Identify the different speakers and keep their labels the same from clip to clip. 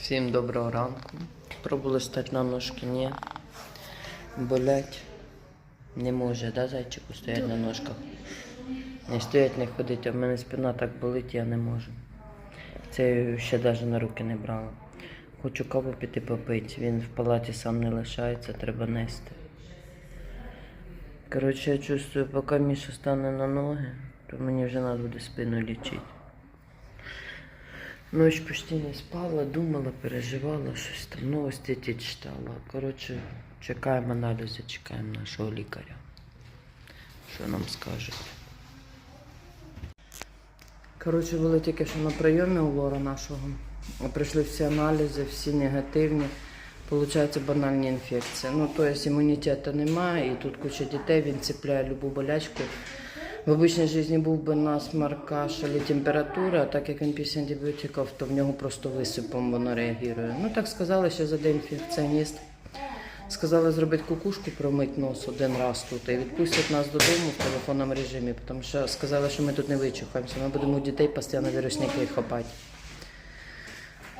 Speaker 1: Всім доброго ранку. Пробували стати на ножки, ні. Болять. Не може, да, зайчику стоять на ножках. Не стоять, не ходить, а в мене спина так болить, я не можу. Це ще навіть на руки не брала. Хочу каву піти попити. Він в палаті сам не лишається, треба нести. Коротше, я чувствую, поки Міша стане на ноги, то мені вже треба буде спину лічити. Ночь почти не спала, думала, переживала, щось там новості ті читала. Коротше, чекаємо аналізи, чекаємо нашого лікаря. Що нам скажуть. Коротше, були тільки що на прийомі у Лора нашого. Прийшли всі аналізи, всі негативні. Получається банальні інфекції. Ну, тобто імунітету немає, і тут куча дітей, він цепляє любу болячку. В обычной житті був би насмарк, кашель і температура, а так як він після антибіотиків, то в нього просто висипом воно реагує. Ну так сказали, що за день інфекціоніст. Сказали зробити кукушку, промити нос один раз тут і відпустять нас додому в телефонному режимі, тому що сказали, що ми тут не вичухаємося, ми будемо у дітей постійно вірусники хапати.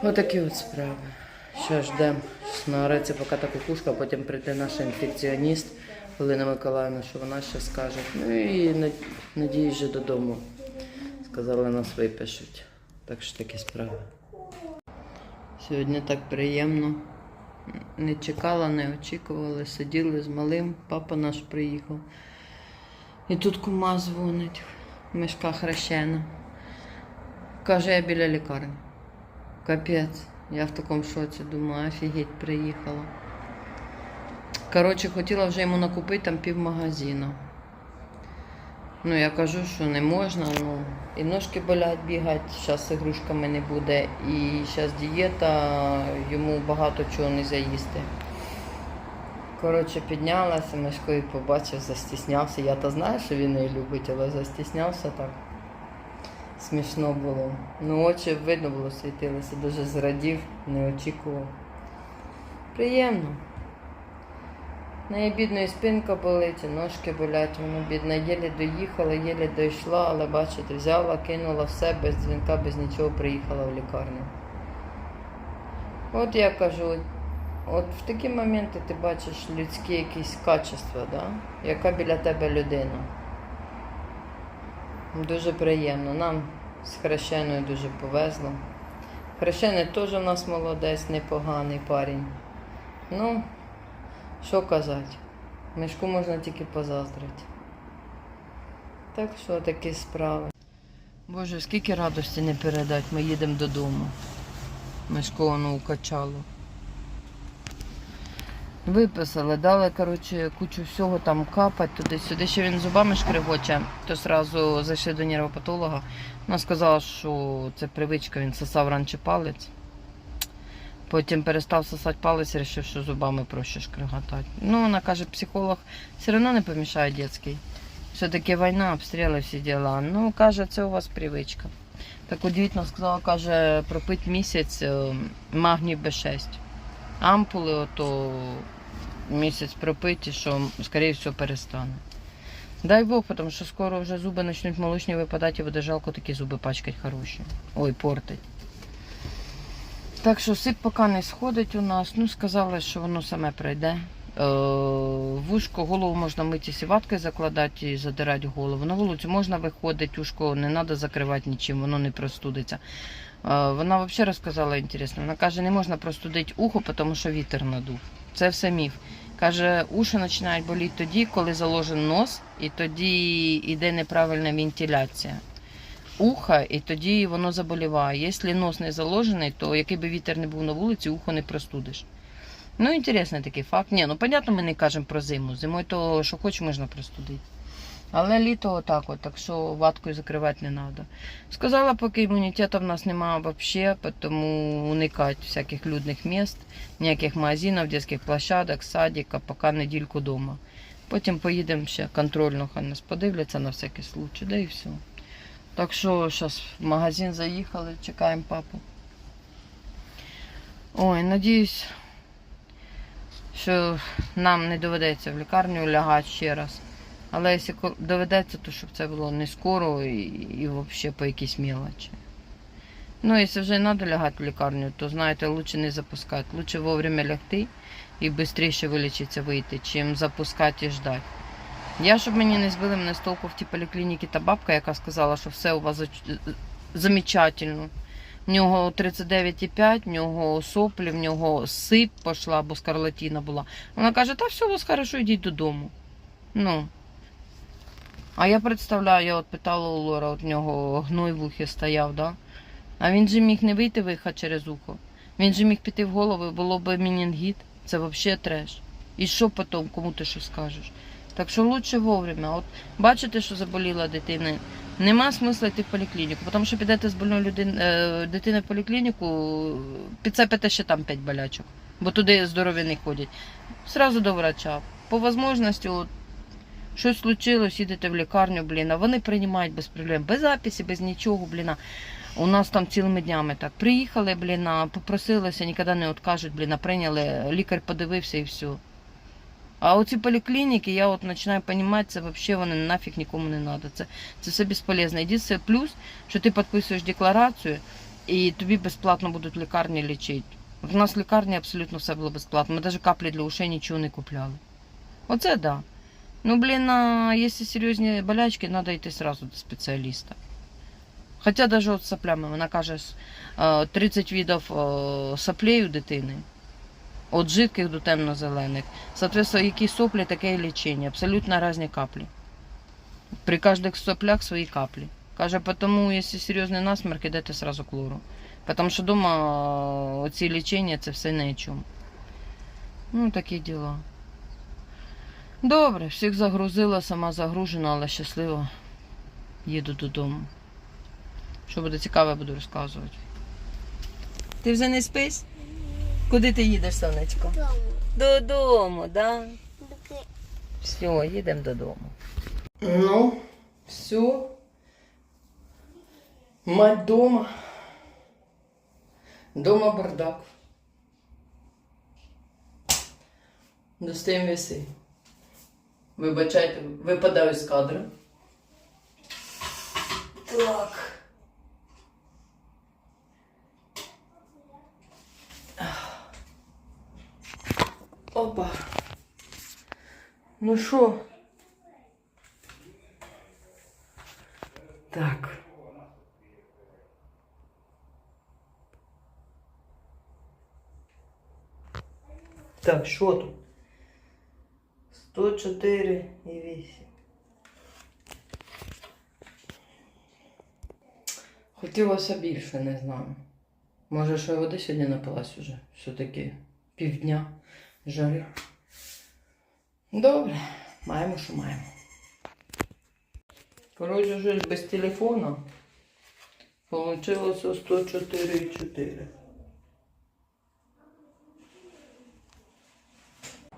Speaker 1: Отакі от справи. Що ждемо? Наореться поки та кукушка, потім прийде наш інфекціоніст Олена Миколаївна, що вона ще скаже. Ну і на- надіюсь, що додому. Сказали, нас випишуть. Так що такі справи. Сьогодні так приємно. Не чекала, не очікувала, сиділи з малим, папа наш приїхав. І тут кума дзвонить, мешка хрещена. Каже, я біля лікарні. Капець. Я в такому шоці думаю, офігеть, приїхала. Коротше, хотіла вже йому накупити там пів магазину. Ну, я кажу, що не можна, ну, і ножки болять бігати, зараз ігрушками не буде, і зараз дієта, йому багато чого не заїсти. Коротше, піднялася, Мишко і побачив, застіснявся. Я то знаю, що він її любить, але застіснявся так. Смішно було. Ну, очі видно було світилися, дуже зрадів, не очікував. Приємно. Неї бідної спинка болить, і ножки болять, вона бідна, єлі доїхала, єлі дійшла, але бачите, взяла, кинула все без дзвінка, без нічого приїхала в лікарню. От я кажу, от в такі моменти ти бачиш людські якісь качества, да? яка біля тебе людина. Дуже приємно. Нам з хрещеною дуже повезло. Хрещений теж у нас молодець, непоганий парень. Ну, що казати? Мішку можна тільки позаздрити. Так що такі справи. Боже, скільки радості не передати, ми їдемо додому. Мишко воно укачало. Виписали, дали, коротше, кучу всього там капать туди-сюди. Ще він зубами шкригоче, то одразу зайшли до нервопатолога. Вона сказала, що це привичка, він сосав раніше палець. Потім перестав сосати палець, вирішив, що зубами проще шкриготати. Ну, вона каже, психолог все одно не помішає дитячий. Все-таки війна, обстріли, всі діла. Ну, каже, це у вас привичка. Так удивительно сказала, каже, пропить місяць е, магній Б6. Ампули, ото місяць пропиті, що, скоріше всього, перестане. Дай Бог, тому що скоро вже зуби почнуть молочні випадати, і буде жалко такі зуби пачкать хороші. Ой, портить. Так що сип поки не сходить у нас. Ну, сказали, що воно саме пройде. Е, вушко, голову можна мити сіваткою закладати і задирати голову. На вулицю можна виходити, ушко не треба закривати нічим, воно не простудиться. Е, вона взагалі розказала інтересно. Вона каже, не можна простудити ухо, тому що вітер надув. Це все міф. Каже, уші починають боліти тоді, коли заложен нос, і тоді йде неправильна вентиляція уха, і тоді воно заболіває. Якщо нос не заложений, то який би вітер не був на вулиці, ухо не простудиш. Ну, інтересний такий факт. Ні, ну понятно, ми не кажемо про зиму. Зимою то, що хоч можна простудити. Але літо отак, от, так що ваткою закривати не треба. Сказала, поки імунітету в нас немає взагалі, тому уникати всяких людних міст, ніяких магазинів, дитячих площадок, садика, поки недільку вдома. Потім поїдемо ще контрольно, хай нас подивляться на всякий случай, да і все. Так що зараз в магазин заїхали, чекаємо папу. Ой, надіюсь, що нам не доведеться в лікарню лягати ще раз. Але якщо доведеться, то щоб це було не скоро і, і взагалі по якійсь мелочі. Ну, якщо вже треба лягати в лікарню, то знаєте, лучше не запускати. Лучше вовремя лягти і швидше вилічитися, вийти, чим запускати і ждати. Я, щоб мені не збили мене з толку в ті поліклініки та бабка, яка сказала, що все у вас замечательно. В нього 39,5, в нього соплі, в нього сип пішла, бо скарлатіна була. Вона каже, та все у вас хорошо, йдіть додому. Ну. А я представляю, я от питала у Лора, от в нього гной в ухі стояв, да? А він же міг не вийти виїхати через ухо. Він же міг піти в голову, було б менінгіт. Це взагалі треш. І що потім, кому ти що скажеш? Так що лучше вовремя. От бачите, що заболіла дитина. Нема смисла йти в поліклініку, тому що підете з больною людин, е, дитиною в поліклініку, підцепите ще там 5 болячок, бо туди здорові не ходять. Сразу до врача. По можливості, щось случилось, їдете в лікарню, блін, а вони приймають без проблем, без записі, без нічого, блін. У нас там цілими днями так. Приїхали, блін, попросилися, ніколи не откажуть, блін, прийняли, лікар подивився і все. А оці поліклініки, я от починаю розуміти, це взагалі вони нафіг нікому не треба. Це, це все безполезно. Єдине плюс, що ти підписуєш декларацію і тобі безплатно будуть лікарні лічити. У нас в лікарні абсолютно все було безплатно. Ми навіть каплі для ушей нічого не купляли. Оце так. Да. Ну, блін, а якщо серйозні болячки, треба йти одразу до спеціаліста. Хоча навіть от соплями, вона каже, е, 30 видів е, соплей у дитини. От жидких до темно-зелених. Соответственно, які соплі, таке і лічення. Абсолютно різні каплі. При кожних соплях свої каплі. Каже, тому, якщо серйозний насмерк, ідете сразу к лору. Тому що вдома оці лічення це все не чому. Ну, такі діла. Добре, всіх загрузила, сама загружена, але щаслива. Їду додому. Що буде цікаве, буду розказувати. Ти вже не спиш? Куди ти їдеш, сонечко?
Speaker 2: Дому.
Speaker 1: Додому, да? Все, їдемо додому. Ну, все. Мать дома. Дома бардак. Достаємо веси. Вибачайте, випадаю з кадру. Так. Ну що? Так. Так, що тут? 104 і 8. Хотілося більше, не знаю. Може, що я води сьогодні напилась уже. Все-таки півдня жари. Добре, маємо, що маємо. Коротше, вже без телефона. Получилося 104,4.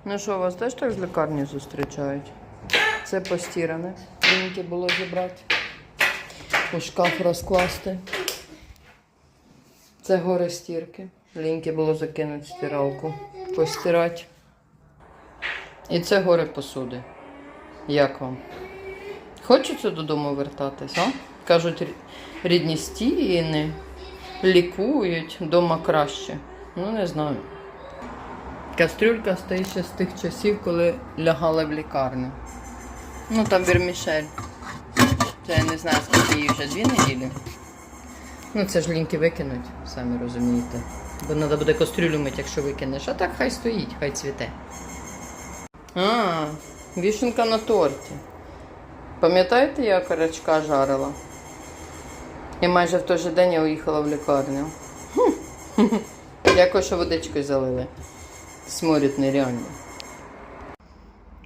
Speaker 1: Ну що, вас теж так з лікарні зустрічають? Це постіране. Ліньки було зібрати. У шкаф розкласти. Це горе стірки. Ліньки було закинути стиралку. Постирати. І це горе посуди. Як вам? Хочеться додому вертатись, а? Кажуть, рідні стіни лікують, дома краще. Ну, не знаю. Кастрюлька стоїть ще з тих часів, коли лягала в лікарню. Ну, там вермішель. Це я не знаю, скільки їй вже дві неділі. Ну, це ж ліньки викинуть, самі розумієте. Бо треба буде кастрюлю мити, якщо викинеш. А так хай стоїть, хай цвіте. А, вішенка на торті. Пам'ятаєте, я карачка жарила? І майже в той же день я уїхала в лікарню. Дякую, що водичкою залили. Сморід нереально.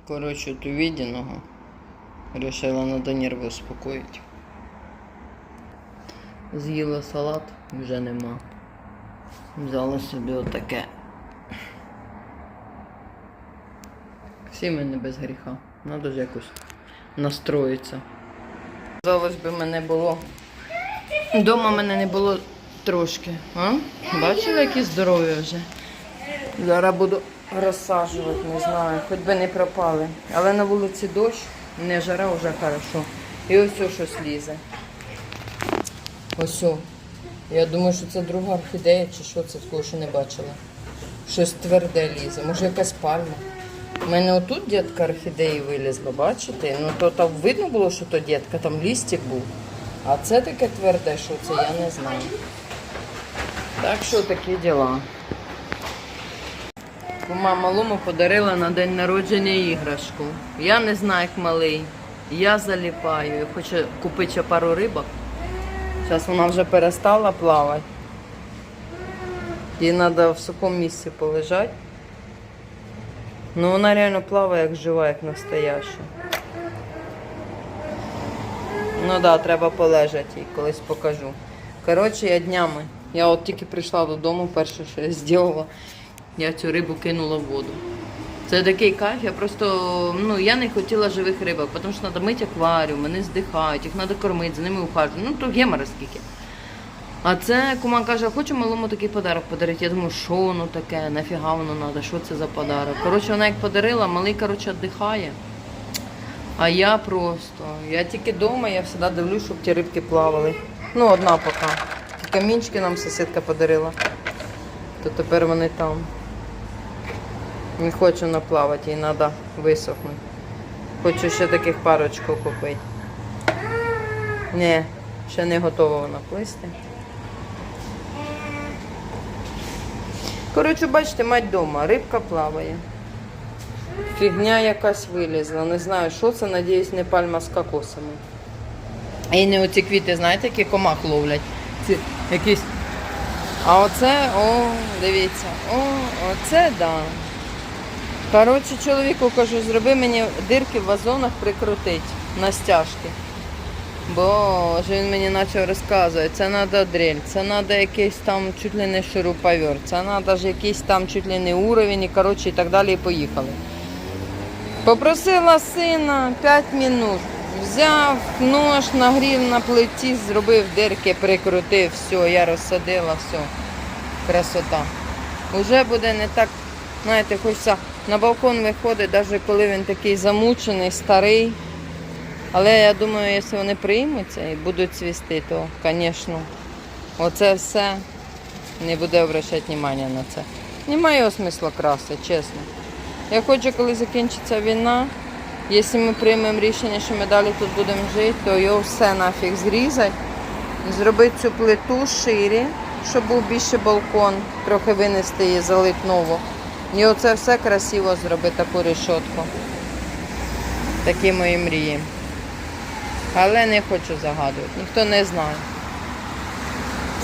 Speaker 1: Коротше, от увиденого Рішила надо нерви успокоїти. З'їла салат, вже нема. Взяла собі отаке. Всі мене без гріха. Надо ж якось настроїтися. Казалось би, мене було. Дома мене не було трошки. А? Бачили, які здорові вже. Зараз буду розсаджувати, не знаю, хоч би не пропали. Але на вулиці дощ, не жара вже хорошо. І ось о, що слізе. Ось. Я думаю, що це друга орхідея чи що це такого ще не бачила. Щось тверде лізе, може якась пальма. У мене отут дітка орхідеї вилізла, бачите? Ну то там видно було, що то дітка, там лістик був. А це таке тверде, що це я не знаю. Так що такі діла. Кума малому подарила на день народження іграшку. Я не знаю, як малий. Я заліпаю. Я хочу купити ще пару рибок. Зараз вона вже перестала плавати. Їй треба в сухому місці полежати. Ну вона реально плаває як жива, як настояща. Ну так, да, треба полежати їй, колись покажу. Коротше, я днями. Я от тільки прийшла додому, перше, що я зробила, я цю рибу кинула в воду. Це такий кайф, я просто ну я не хотіла живих рибок, тому що треба мити акваріум, вони здихають, їх треба кормити, за ними ухажувати. Ну то гемора скільки. А це кума каже, хочу малому такий подарок подарити. Я думаю, що воно таке, нафіга воно треба, що це за подарок. Коротше, вона як подарила, малий коротше віддихає. А я просто, я тільки вдома, я завжди дивлюсь, щоб ті рибки плавали. Ну, одна поки. Ті камінчики нам сусідка подарила. То тепер вони там. Не хочу наплавати, їй треба висохнути. Хочу ще таких парочку купити. Ні, ще не готова вона плисти. Коротше, бачите, мать вдома, рибка плаває. Фігня якась вилізла. Не знаю, що це, надіюсь, не пальма з кокосами. І не оці квіти, знаєте, які комах ловлять. Ці якісь. А оце, о, дивіться, о, оце да. Коротше, чоловіку кажу, зроби мені дирки в вазонах прикрутить на стяжки. Бо ж він мені почав розказувати, це треба дрель, це треба якийсь там чуть ли не шуруповерт, це треба ж якийсь там чуть ли не уровень, і коротше, і так далі, і поїхали. Попросила сина 5 минут. Взяв нож, нагрів на плиті, зробив дирки, прикрутив, все, я розсадила, все. Красота. Уже буде не так, знаєте, хочеться на балкон виходить, навіть коли він такий замучений, старий. Але я думаю, якщо вони приймуться і будуть цвісти, то, звісно, оце все не буде обращати увагу на це. Немає смисла красти, чесно. Я хочу, коли закінчиться війна, якщо ми приймемо рішення, що ми далі тут будемо жити, то його все нафіг зрізати, зробити цю плиту шире, щоб був більше балкон, трохи винести її, залити нову. І оце все красиво зробити, таку решетку. Такі мої мрії. Але не хочу загадувати, ніхто не знає.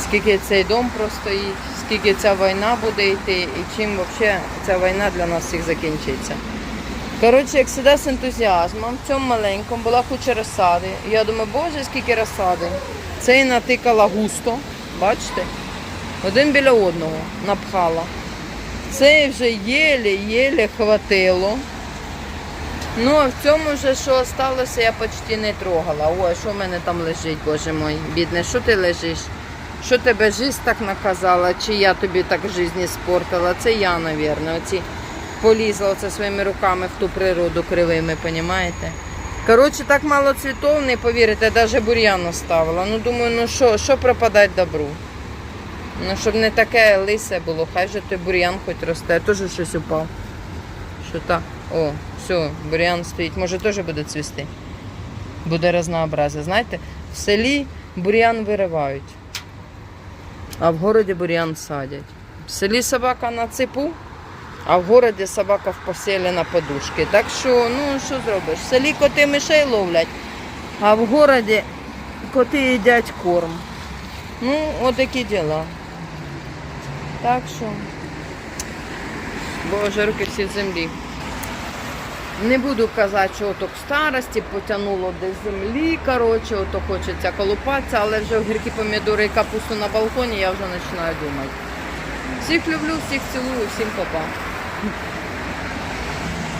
Speaker 1: Скільки цей дом простоїть, скільки ця війна буде йти і чим взагалі ця війна для нас всіх закінчиться. Коротше, як завжди з ентузіазмом, в цьому маленькому була куча розсади. Я думаю, боже, скільки розсади. Цей натикала густо, бачите? Один біля одного напхала. Цей вже єле-єле хватило. Ну, а в цьому вже що сталося, я почти не трогала. Ой, що в мене там лежить, боже мой, бідне, що ти лежиш? Що тебе жизнь так наказала, чи я тобі так життя спортила? Це я, мабуть. Оці полізла оце своїми руками в ту природу кривими, понімаєте? Коротше, так мало цвітов, не повірите, навіть бур'ян оставила. Ну, думаю, ну що, що пропадать добру? Ну, щоб не таке лисе було, хай же той бур'ян хоч росте. Теж щось упав. Що так? О, все, бур'ян стоїть. Може теж буде цвісти. Буде разнообразие. Знаєте, в селі бур'ян виривають, а в городі бур'ян садять. В селі собака на цепу, а в городі собака в постелі на подушки. Так що, ну що зробиш? В селі коти мишей ловлять, а в городі коти їдять корм. Ну, отакі діла. Так що, Боже, руки всі в землі. Не буду казати, що ото к старості потягнуло до землі, коротше, ото хочеться колупатися, але вже огірки, помідори і капусту на балконі я вже починаю думати. Всіх люблю, всіх цілую, всім па-па.